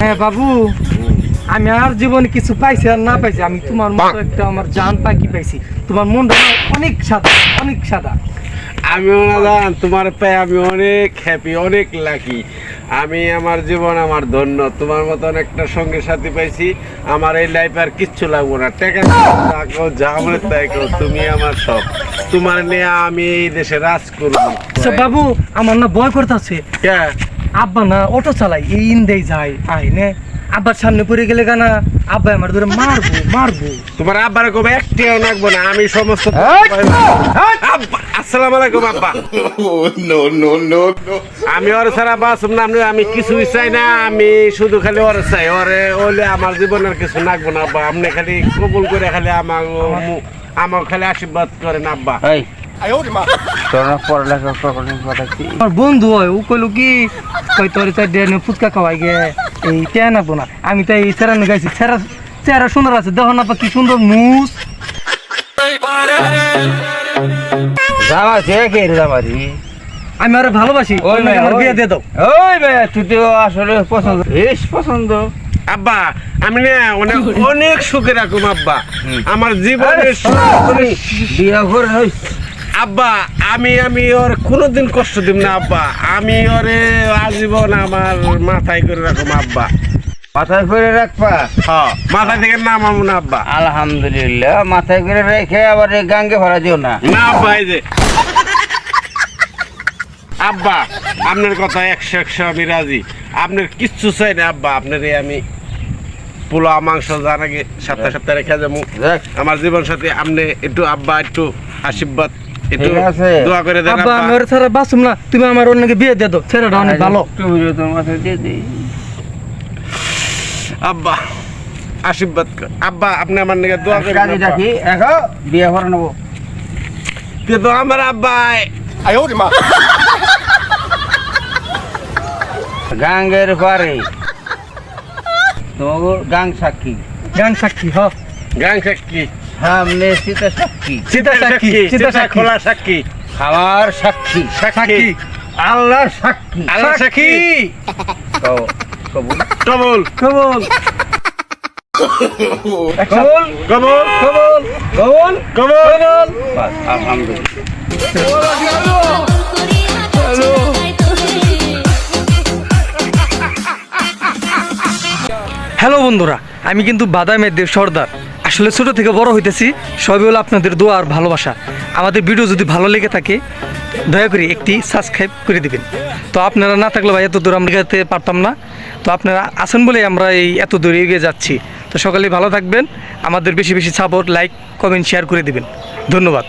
হ্যাঁ বাবু আমি আর জীবনে কিছু পাইছি আর না পাইছি। আমি তোমার মতো একটা আমার জান পাখি পাইছি। তোমার মনটা অনেক সাদা অনেক সাদা। জান তোমার পায়ে আমি অনেক হ্যাপি অনেক লাকি আমি আমার জীবন আমার ধন্য। তোমার মতন একটা সঙ্গে সাথী পাইছি। আমার এই লাইফ আর কিচ্ছু লাগবো না। টাকা থাকো যা আমার তাই করো, তুমি আমার সব। তোমার নিয়ে আমি এই দেশে রাজ করব। বাবু আমার না ভয় করতেছে। কে? আব্বা না অটো চালাই এই ইন্দেই যায় আই নে। আব্বার সামনে পড়ে গেলে গানা আব্বা আমার ধরে মারবো মারবো। তোমার আব্বার কবে একটিও লাগবো না আমি সমস্ত আব্বা, আসসালামু আলাইকুম আব্বা। No, no, no. আমি ওর ছাড়া বাসুম না আমি- আমি কিছুই চাই না আমি শুধু খালি ওর চাই। ওরে ওলে আমার জীবনের কিছু লাগবো না আব্বা। আপনি খালি কবুল করে খালি আমার আমার খালি আশীর্বাদ করেন আব্বা। এই তোর পড়ালেখা করার কথা কি? আমার বন্ধু হয় ও কইলো কি কই তোর চাই ডেনে ফুচকা খাওয়াই গে। এই কে নাকবো না আমি তাই এই চেরানো গাইছি চেরা চেহারা সুন্দর আছে দেখো না কি সুন্দর মুস। যাবা সে কে রে আমি আরও ভালোবাসি ওই মেয়ে, আমার। বিয়ে দিয়ে দাও। ওই বে তুই তো আসলে পছন্দ। বেশ পছন্দ। আব্বা আমি না অনেক অনেক সুখে রাখুম আব্বা। আমার জীবনের বিয়া করে আব্বা আমি আমি ওর কোনোদিন কষ্ট দিব না আব্বা। আমি ওরে আজীবন আমার মাথায় করে রাখুম আব্বা। মাথায় করে রাখবা? হ্যাঁ মাথা থেকে নামাবো না আব্বা। আলহামদুলিল্লাহ মাথায় করে রেখে আবার এই গাঙ্গে ভরা দিও না। না আব্বা এই যে। আব্বা আপনার কথা একশো একশো আমি রাজি। আপনার কিচ্ছু চাই না আব্বা। আপনার আমি পোলা মাংস যার আগে সপ্তাহে সপ্তাহে রেখে যাব। আমার জীবন সাথে আপনি একটু আব্বা একটু আশীর্বাদ একটু দোয়া করে দেন আব্বা আমি ওর ছাড়া বাসুম না। তুমি আমার অন্যকে বিয়ে দিয়ে দাও। ছেলেটা অনেক ভালো। তুমি তোর মাথায় দিয়ে দিই। আব্বা আশীর্বাদ কর। আব্বা আপনি আমার নাকি দোয়া আব্বা। এখন বিয়া করে নেব। কিন্তু আমার আব্বা গাঙ্গের পারে তোমাকে গাং সাক্ষী। গান সাক্ষী হ। গাং সাক্ষী। সামনে সীতা সাক্ষী। চিতা সাক্ষী চিতা সাক্ষী। খোলা সাক্ষী। খাওয়ার সাক্ষী সাক্ষী। আল্লাহর সাক্ষী। আল্লাহ সাক্ষী। কবুল? কবুল। কবল। কবুল। কবুল। কবল। কবুল। কবুল। আলহামদুলিল্লাহ। হ্যালো বন্ধুরা আমি কিন্তু বাদামের দেব সর্দার। আসলে ছোট থেকে বড় হইতেছি, সবই হলো আপনাদের দোয়া আর ভালোবাসা। আমাদের ভিডিও যদি ভালো লেগে থাকে, দয়া করে একটি সাবস্ক্রাইব করে দিবেন। তো আপনারা না থাকলে ভাই এত দূর আমরা যেতে পারতাম না। তো আপনারা আছেন বলে আমরা এই এত দূরে এগিয়ে যাচ্ছি। তো সকালে ভালো থাকবেন, আমাদের বেশি বেশি সাপোর্ট লাইক কমেন্ট শেয়ার করে দিবেন। ধন্যবাদ।